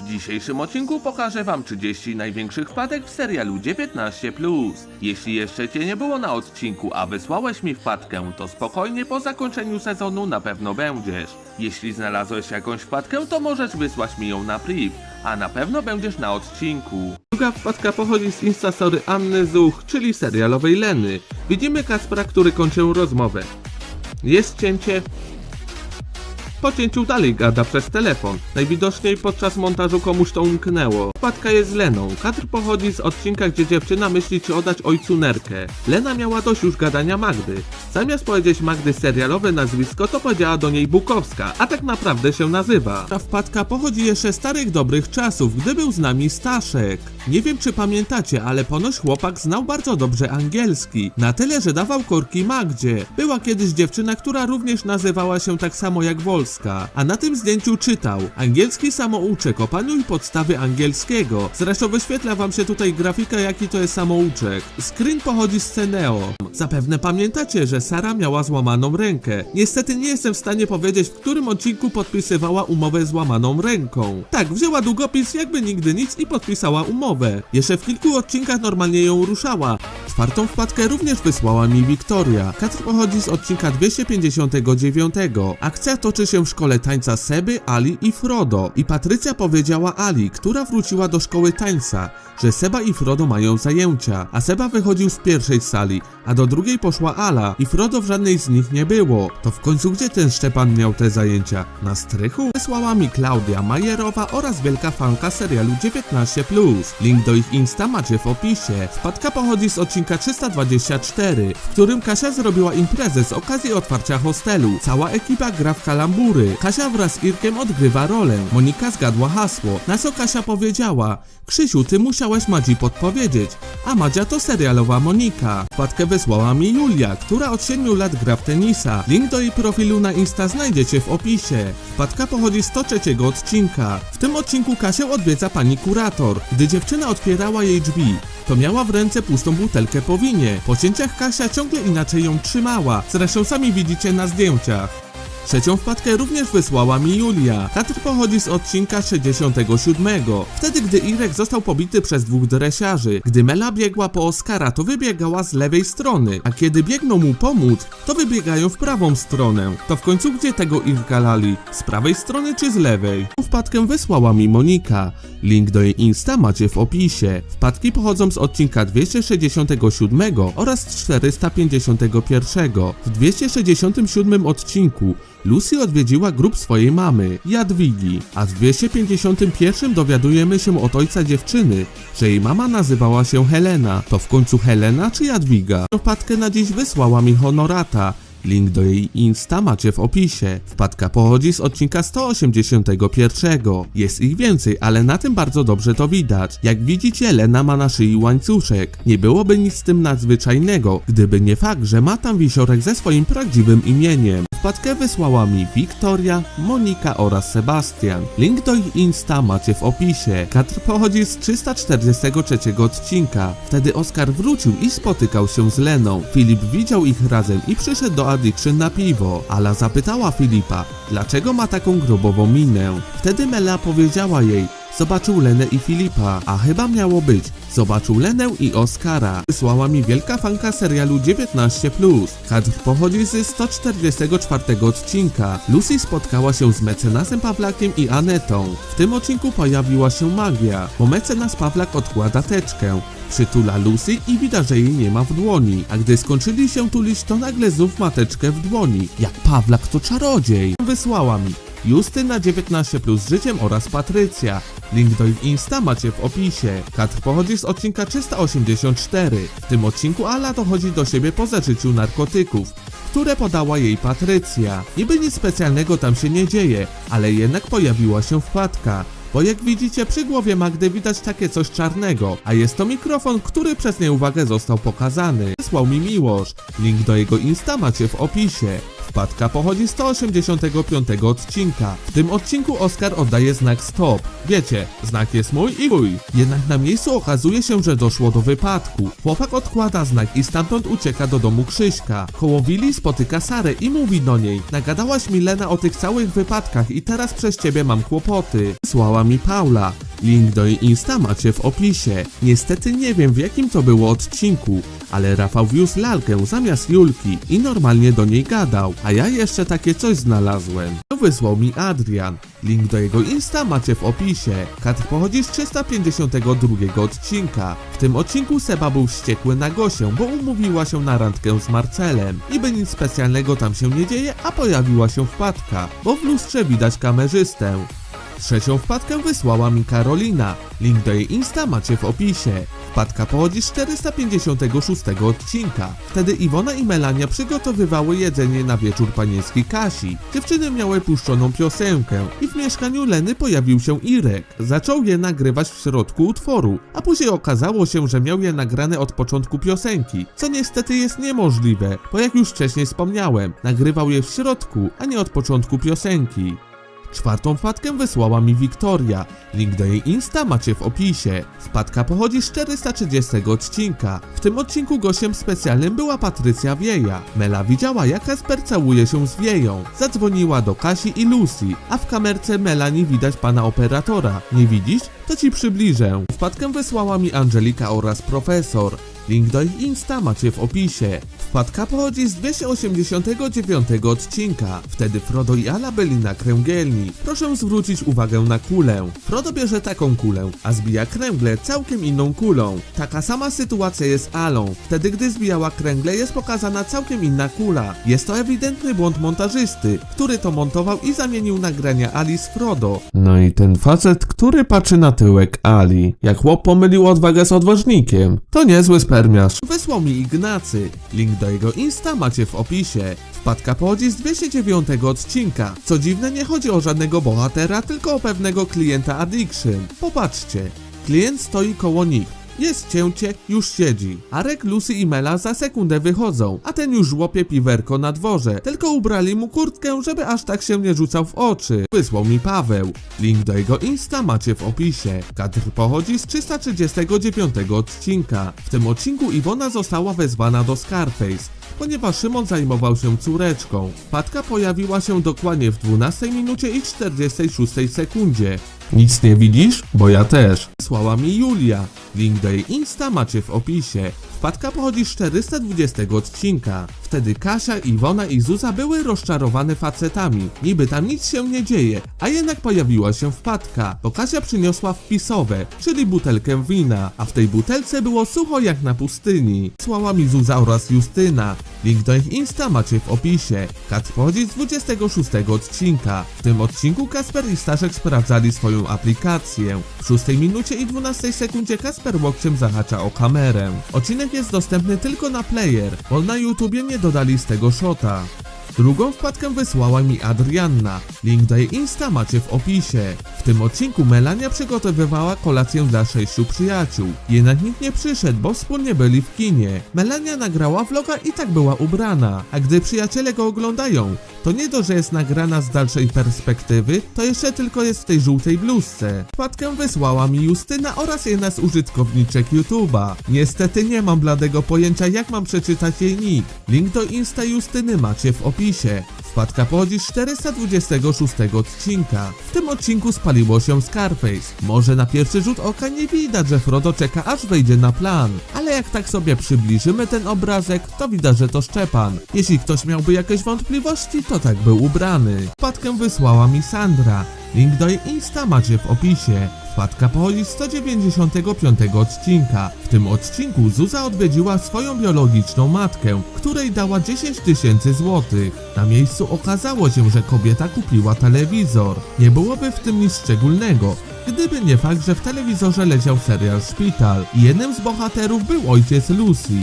W dzisiejszym odcinku pokażę wam 30 największych wpadek w serialu 19+. Jeśli jeszcze cię nie było na odcinku, a wysłałeś mi wpadkę, to spokojnie po zakończeniu sezonu na pewno będziesz. Jeśli znalazłeś jakąś wpadkę, to możesz wysłać mi ją na priv, a na pewno będziesz na odcinku. Druga wpadka pochodzi z instastory Anny Zuch, czyli serialowej Leny. Widzimy Kaspra, który kończy rozmowę. Jest cięcie, po cięciu dalej gada przez telefon. Najwidoczniej podczas montażu komuś to umknęło. Wpadka jest z Leną. Kadr pochodzi z odcinka, gdzie dziewczyna myśli czy oddać ojcu nerkę. Lena miała dość już gadania Magdy. Zamiast powiedzieć Magdy serialowe nazwisko, to powiedziała do niej Bukowska, a tak naprawdę się nazywa. Ta wpadka pochodzi jeszcze z starych dobrych czasów, gdy był z nami Staszek. Nie wiem czy pamiętacie, ale ponoć chłopak znał bardzo dobrze angielski. Na tyle, że dawał korki Magdzie. Była kiedyś dziewczyna, która również nazywała się tak samo jak Wolska, a na tym zdjęciu czytał Angielski samouczek, opanuj podstawy angielskiego. Zresztą wyświetla wam się tutaj grafika, jaki to jest samouczek. Screen pochodzi z Ceneo. Zapewne pamiętacie, że Sara miała złamaną rękę. Niestety nie jestem w stanie powiedzieć, w którym odcinku podpisywała umowę z łamaną ręką. Tak, wzięła długopis jakby nigdy nic i podpisała umowę. Jeszcze w kilku odcinkach normalnie ją ruszała. Czwartą wpadkę również wysłała mi Wiktoria. Katr pochodzi z odcinka 259. Akcja toczy się w szkole tańca Seby, Ali i Frodo. I Patrycja powiedziała Ali, która wróciła do szkoły tańca, że Seba i Frodo mają zajęcia, a Seba wychodził z pierwszej sali, a do drugiej poszła Ala i Frodo w żadnej z nich nie było. To w końcu gdzie ten Szczepan miał te zajęcia? Na strychu? Wysłała mi Klaudia Majerowa oraz wielka fanka serialu 19+. Link do ich Insta macie w opisie. Wpadka pochodzi z odcinka 324, w którym Kasia zrobiła imprezę z okazji otwarcia hostelu. Cała ekipa gra w kalambury. Kasia wraz z Irkiem odgrywa rolę. Monika zgadła hasło. Na co Kasia powiedziała? Krzysiu, ty musiałeś Madzi podpowiedzieć. A Madzia to serialowa Monika. Wpadkę wysłała mi Julia, która od 7 lat gra w tenisa. Link do jej profilu na Insta znajdziecie w opisie. Wpadka pochodzi z 103 odcinka. W tym odcinku Kasię odwiedza pani kurator. Gdy dziewczyna otwierała jej drzwi, to miała w ręce pustą butelkę po winie. Po cięciach Kasia ciągle inaczej ją trzymała. Zresztą sami widzicie na zdjęciach. Trzecią wpadkę również wysłała mi Julia. Katr pochodzi z odcinka 67. Wtedy, gdy Irek został pobity przez dwóch dresiarzy. Gdy Mela biegła po Oskara, to wybiegała z lewej strony, a kiedy biegną mu pomóc, to wybiegają w prawą stronę. To w końcu gdzie tego Irka lali? Z prawej strony czy z lewej? Wpadkę wysłała mi Monika. Link do jej Insta macie w opisie. Wpadki pochodzą z odcinka 267 oraz 451. W 267 odcinku Lucy odwiedziła grup swojej mamy, Jadwigi, a w 251 dowiadujemy się od ojca dziewczyny, że jej mama nazywała się Helena. To w końcu Helena czy Jadwiga? Wpadkę na dziś wysłała mi Honorata. Link do jej Insta macie w opisie. Wpadka pochodzi z odcinka 181. Jest ich więcej, ale na tym bardzo dobrze to widać. Jak widzicie, Lena ma na szyi łańcuszek. Nie byłoby nic z tym nadzwyczajnego, gdyby nie fakt, że ma tam wisiorek ze swoim prawdziwym imieniem. Wpadkę wysłała mi Wiktoria, Monika oraz Sebastian. Link do ich Insta macie w opisie. Katr pochodzi z 343 odcinka. Wtedy Oskar wrócił i spotykał się z Leną. Filip widział ich razem i przyszedł do Addiction na piwo. Ala zapytała Filipa, dlaczego ma taką grobową minę. Wtedy Mela powiedziała jej, Zobaczył Lenę i Filipa, a chyba miało być. Zobaczył Lenę i Oskara. Wysłała mi wielka fanka serialu 19+. Kadr pochodzi z 144 odcinka. Lucy spotkała się z mecenasem Pawlakiem i Anetą. W tym odcinku pojawiła się magia, bo mecenas Pawlak odkłada teczkę. Przytula Lucy i widać, że jej nie ma w dłoni. A gdy skończyli się tulić, to nagle znów ma teczkę w dłoni. Jak Pawlak to czarodziej. Wysłała mi. Justyna 19 plus życiem oraz Patrycja. Link do ich Insta macie w opisie. Katr pochodzi z odcinka 384. W tym odcinku Ala dochodzi do siebie po zażyciu narkotyków, które podała jej Patrycja. Niby nic specjalnego tam się nie dzieje, ale jednak pojawiła się wpadka. Bo jak widzicie przy głowie Magdy widać takie coś czarnego, a jest to mikrofon, który przez nieuwagę został pokazany. Wysłał mi Miłosz. Link do jego Insta macie w opisie. Wpadka pochodzi z 185 odcinka. W tym odcinku Oskar oddaje znak stop. Wiecie, znak jest mój i mój. Jednak na miejscu okazuje się, że doszło do wypadku. Chłopak odkłada znak i stamtąd ucieka do domu Krzyśka. Koło willi spotyka Sarę i mówi do niej Nagadałaś mi Lena o tych całych wypadkach i teraz przez ciebie mam kłopoty. Słała mi Paula. Link do jej Insta macie w opisie. Niestety nie wiem w jakim to było odcinku, ale Rafał wiózł lalkę zamiast Julki i normalnie do niej gadał, a ja jeszcze takie coś znalazłem. To wysłał mi Adrian. Link do jego Insta macie w opisie. Kadr pochodzi z 352 odcinka. W tym odcinku Seba był wściekły na Gosię, bo umówiła się na randkę z Marcelem. Niby nic specjalnego tam się nie dzieje, a pojawiła się wpadka, bo w lustrze widać kamerzystę. Trzecią wpadkę wysłała mi Karolina. Link do jej Insta macie w opisie. Wpadka pochodzi z 456 odcinka. Wtedy Iwona i Melania przygotowywały jedzenie na wieczór panieński Kasi. Dziewczyny miały puszczoną piosenkę i w mieszkaniu Leny pojawił się Irek. Zaczął je nagrywać w środku utworu, a później okazało się, że miał je nagrane od początku piosenki, co niestety jest niemożliwe, bo jak już wcześniej wspomniałem, nagrywał je w środku, a nie od początku piosenki. Czwartą wpadkę wysłała mi Wiktoria. Link do jej Insta macie w opisie. Wpadka pochodzi z 430 odcinka. W tym odcinku gościem specjalnym była Patrycja Wieja. Mela widziała jak Kasper całuje się z Wieją. Zadzwoniła do Kasi i Lucy, a w kamerce Melanie widać pana operatora. Nie widzisz? To ci przybliżę. Wpadkę wysłała mi Angelika oraz profesor. Link do ich Insta macie w opisie. Wpadka pochodzi z 289 odcinka. Wtedy Frodo i Ala byli na kręgielni. Proszę zwrócić uwagę na kulę. Frodo bierze taką kulę, a zbija kręgle całkiem inną kulą. Taka sama sytuacja jest Alą. Wtedy gdy zbijała kręgle jest pokazana całkiem inna kula. Jest to ewidentny błąd montażysty, który to montował i zamienił nagrania Ali z Frodo. No i ten facet, który patrzy na tyłek Ali. Jak chłop pomylił odwagę z odważnikiem. To niezły spermiarz. Wysłał mi Ignacy. Link do jego Insta macie w opisie. Wpadka pochodzi z 209 odcinka. Co dziwne, nie chodzi o żadnego bohatera, tylko o pewnego klienta Addiction. Popatrzcie. Klient stoi koło nich. Jest cięcie, już siedzi. Arek, Lucy i Mela za sekundę wychodzą, a ten już łopie piwerko na dworze. Tylko ubrali mu kurtkę, żeby aż tak się nie rzucał w oczy. Wysłał mi Paweł. Link do jego Insta macie w opisie. Kadr pochodzi z 339 odcinka. W tym odcinku Iwona została wezwana do Scarface ponieważ Szymon zajmował się córeczką. Patka pojawiła się dokładnie w 12 minucie i 46 sekundzie. Nic nie widzisz? Bo ja też. Słała mi Julia. Link do jej Insta macie w opisie. Wpadka pochodzi z 420 odcinka. Wtedy Kasia, Iwona i Zuza były rozczarowane facetami. Niby tam nic się nie dzieje, a jednak pojawiła się wpadka, bo Kasia przyniosła wpisowe, czyli butelkę wina, a w tej butelce było sucho jak na pustyni. Słała mi Zuza oraz Justyna. Link do ich Insta macie w opisie. Kat pochodzi z 26 odcinka. W tym odcinku Kasper i Staszek sprawdzali swoją aplikację. W 6 minucie i 12 sekundzie Kasper łokciem zahacza o kamerę. Jest dostępny tylko na player, bo na YouTubie nie dodali z tego shota. Drugą wpadkę wysłała mi Adrianna. Link do jej Insta macie w opisie. W tym odcinku Melania przygotowywała kolację dla sześciu przyjaciół. Jednak nikt nie przyszedł, bo wspólnie byli w kinie. Melania nagrała vloga i tak była ubrana. A gdy przyjaciele go oglądają, to nie do, że jest nagrana z dalszej perspektywy, to jeszcze tylko jest w tej żółtej bluzce. Wpadkę wysłała mi Justyna oraz jedna z użytkowniczek YouTube'a. Niestety nie mam bladego pojęcia jak mam przeczytać jej nick. Link do Insta Justyny macie w opisie. Wpadka pochodzi z 426 odcinka. W tym odcinku spaliło się Scarface. Może na pierwszy rzut oka nie widać, że Frodo czeka aż wejdzie na plan. Ale jak tak sobie przybliżymy ten obrazek, to widać, że to Szczepan. Jeśli ktoś miałby jakieś wątpliwości, to tak był ubrany. Wpadkę wysłała mi Sandra. Link do jej Insta macie w opisie. Wpadka pochodzi z 195 odcinka. W tym odcinku Zuza odwiedziła swoją biologiczną matkę, której dała 10 tysięcy złotych. Na miejscu okazało się, że kobieta kupiła telewizor. Nie byłoby w tym nic szczególnego, gdyby nie fakt, że w telewizorze leciał serial Szpital i jednym z bohaterów był ojciec Lucy.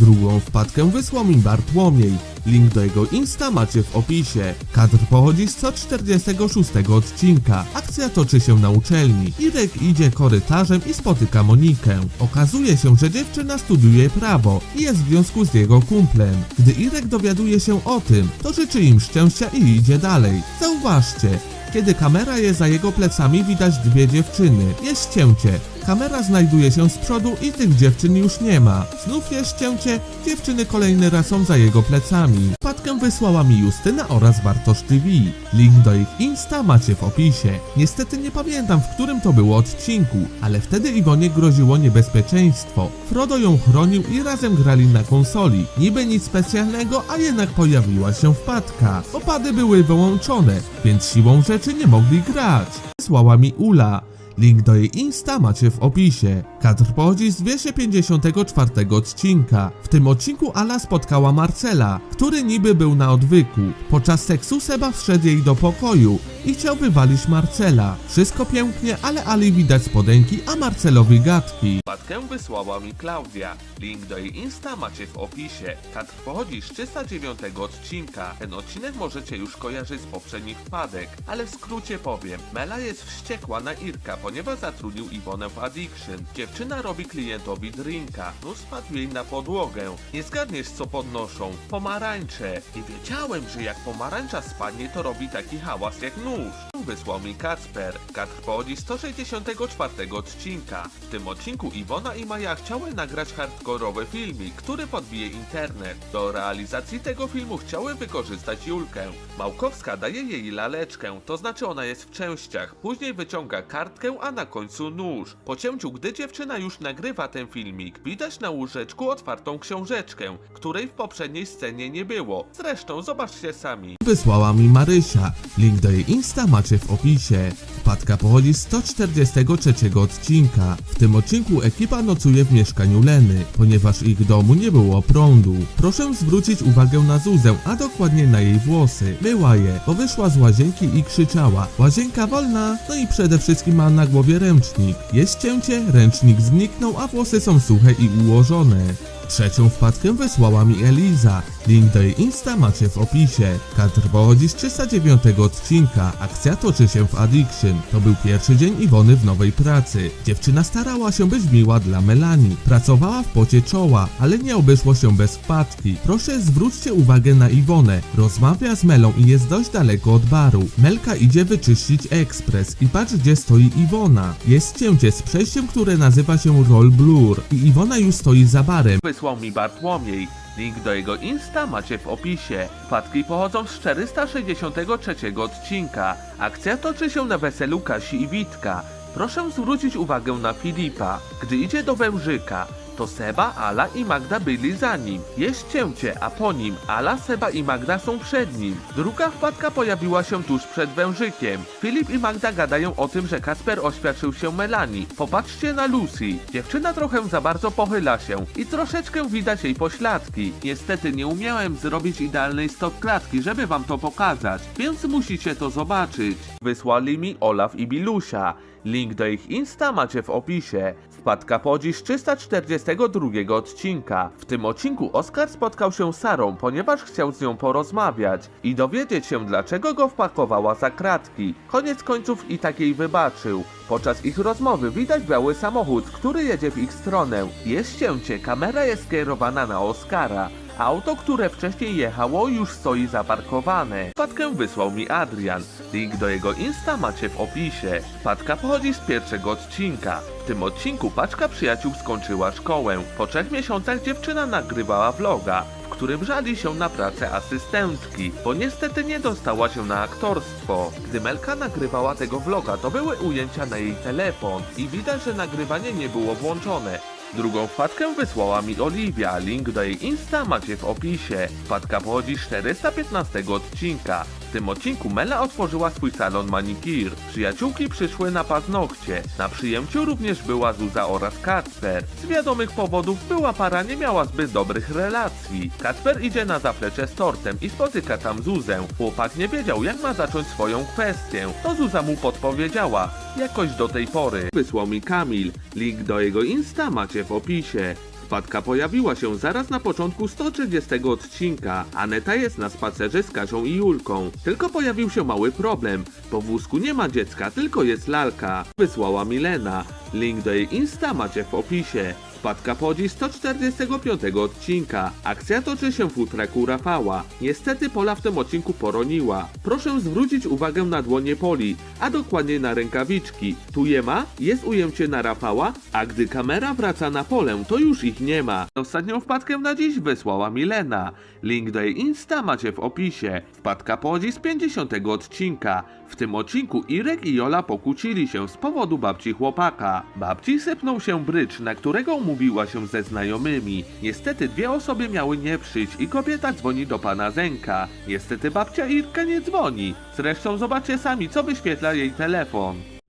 Drugą wpadkę wysłał mi Bartłomiej. Link do jego Insta macie w opisie. Kadr pochodzi z 146 odcinka. Akcja toczy się na uczelni. Irek idzie korytarzem i spotyka Monikę. Okazuje się, że dziewczyna studiuje prawo i jest w związku z jego kumplem. Gdy Irek dowiaduje się o tym, to życzy im szczęścia i idzie dalej. Zauważcie, kiedy kamera jest za jego plecami, widać dwie dziewczyny. Jest cięcie. Kamera znajduje się z przodu i tych dziewczyn już nie ma. Znów jest cięcie. Dziewczyny kolejny raz są za jego plecami. Wpadkę wysłała mi Justyna oraz Bartosz TV. Link do ich Insta macie w opisie. Niestety nie pamiętam, w którym to było odcinku, ale wtedy Iwonie groziło niebezpieczeństwo. Frodo ją chronił i razem grali na konsoli. Niby nic specjalnego, a jednak pojawiła się wpadka. Opady były wyłączone, więc siłą rzeczy nie mogli grać. Wysłała mi Ula. Link do jej Insta macie w opisie. Kadr pochodzi z 254 odcinka. W tym odcinku Ala spotkała Marcela, który niby był na odwyku. Podczas seksu Seba wszedł jej do pokoju i chciał wywalić Marcela. Wszystko pięknie, ale Ali widać spodenki, a Marcelowi gadki. Wpadkę wysłała mi Klaudia. Link do jej Insta macie w opisie. Kadr pochodzi z 309 odcinka. Ten odcinek możecie już kojarzyć z poprzednich wpadek, ale w skrócie powiem. Mela jest wściekła na Irka, zatrudnił Iwonę w Addiction. Dziewczyna robi klientowi drinka. Nóż spadł jej na podłogę. Nie zgadniesz co podnoszą. Pomarańcze. Nie wiedziałem, że jak pomarańcza spadnie, to robi taki hałas jak nóż. Wysłał mi Kacper. Katr pochodzi z 164 odcinka. W tym odcinku Iwona i Maja chciały nagrać hardkorowy filmik, który podbije internet. Do realizacji tego filmu chciały wykorzystać Julkę. Małkowska daje jej laleczkę, to znaczy ona jest w częściach. Później wyciąga kartkę, a na końcu nóż. Po cięciu, gdy dziewczyna już nagrywa ten filmik, widać na łóżeczku otwartą książeczkę, której w poprzedniej scenie nie było. Zresztą zobaczcie sami. Wysłała mi Marysia. Link do jej Insta macie w opisie. Wpadka pochodzi z 143 odcinka. W tym odcinku ekipa nocuje w mieszkaniu Leny, ponieważ ich domu nie było prądu. Proszę zwrócić uwagę na Zuzę, a dokładnie na jej włosy. Myła je, bo wyszła z łazienki i krzyczała Łazienka wolna! No i przede wszystkim ma na głowie ręcznik. Jest cięcie, ręcznik zniknął, a włosy są suche i ułożone. Trzecią wpadkę wysłała mi Eliza. Link do jej Insta macie w opisie. Kadr pochodzi z 309 odcinka. Akcja toczy się w Addiction. To był pierwszy dzień Iwony w nowej pracy. Dziewczyna starała się być miła dla Melanie. Pracowała w pocie czoła, ale nie obeszło się bez wpadki. Proszę zwróćcie uwagę na Iwonę. Rozmawia z Melą i jest dość daleko od baru. Melka idzie wyczyścić ekspres i patrz gdzie stoi Iwona. Jest cięcie z przejściem, które nazywa się Roll Blur i Iwona już stoi za barem. Wysłał mi Bartłomiej. Link do jego Insta macie w opisie. Wpadki pochodzą z 463 odcinka. Akcja toczy się na weselu Kasi i Witka. Proszę zwrócić uwagę na Filipa. Gdy idzie do Wężyka, to Seba, Ala i Magda byli za nim. Jest cięcie, a po nim Ala, Seba i Magda są przed nim. Druga wpadka pojawiła się tuż przed Wężykiem. Filip i Magda gadają o tym, że Kasper oświadczył się Melanie. Popatrzcie na Lucy. Dziewczyna trochę za bardzo pochyla się i troszeczkę widać jej pośladki. Niestety nie umiałem zrobić idealnej stop klatki, żeby wam to pokazać, więc musicie to zobaczyć. Wysłali mi Olaf i Bilusia. Link do ich Insta macie w opisie. Wpadka pochodzi z 342 odcinka. W tym odcinku Oskar spotkał się z Sarą, ponieważ chciał z nią porozmawiać i dowiedzieć się dlaczego go wpakowała za kratki. Koniec końców i tak jej wybaczył. Podczas ich rozmowy widać biały samochód, który jedzie w ich stronę. Jest cięcie, kamera jest skierowana na Oskara. Auto, które wcześniej jechało, już stoi zaparkowane. Wpadkę wysłał mi Adrian. Link do jego Insta macie w opisie. Wpadka pochodzi z pierwszego odcinka. W tym odcinku paczka przyjaciół skończyła szkołę. Po trzech miesiącach dziewczyna nagrywała vloga, w którym żali się na pracę asystentki, bo niestety nie dostała się na aktorstwo. Gdy Melka nagrywała tego vloga, to były ujęcia na jej telefon i widać, że nagrywanie nie było włączone. Drugą wpadkę wysłała mi Oliwia, link do jej Insta macie w opisie. Wpadka pochodzi z 415 odcinka. W tym odcinku Mela otworzyła swój salon manikir. Przyjaciółki przyszły na paznokcie. Na przyjęciu również była Zuza oraz Kacper. Z wiadomych powodów była para nie miała zbyt dobrych relacji. Kacper idzie na zaplecze z tortem i spotyka tam Zuzę. Chłopak nie wiedział jak ma zacząć swoją kwestię. To Zuza mu podpowiedziała. Jakoś do tej pory. Wysłał mi Kamil. Link do jego Insta macie w opisie. Wpadka pojawiła się zaraz na początku 130 odcinka. Aneta jest na spacerze z Kazią i Julką. Tylko pojawił się mały problem. Po wózku nie ma dziecka, tylko jest lalka. Wysłała Milena. Link do jej Insta macie w opisie. Wpadka podzi 145 odcinka. Akcja toczy się w futraku Rafała. Niestety Pola w tym odcinku poroniła. Proszę zwrócić uwagę na dłonie Poli, a dokładnie na rękawiczki. Tu je ma, jest ujęcie na Rafała, a gdy kamera wraca na Polę, to już ich nie ma. Ostatnią wpadkę na dziś wysłała Milena. Link do jej Insta macie w opisie. Wpadka podzi z 50 odcinka. W tym odcinku Irek i Jola pokłócili się z powodu babci chłopaka. Babci sypnął się brycz, na którego umówiła się ze znajomymi. Niestety dwie osoby miały nie przyjść i kobieta dzwoni do pana Zenka. Niestety babcia Irka nie dzwoni. Zresztą zobaczcie sami, co wyświetla jej telefon.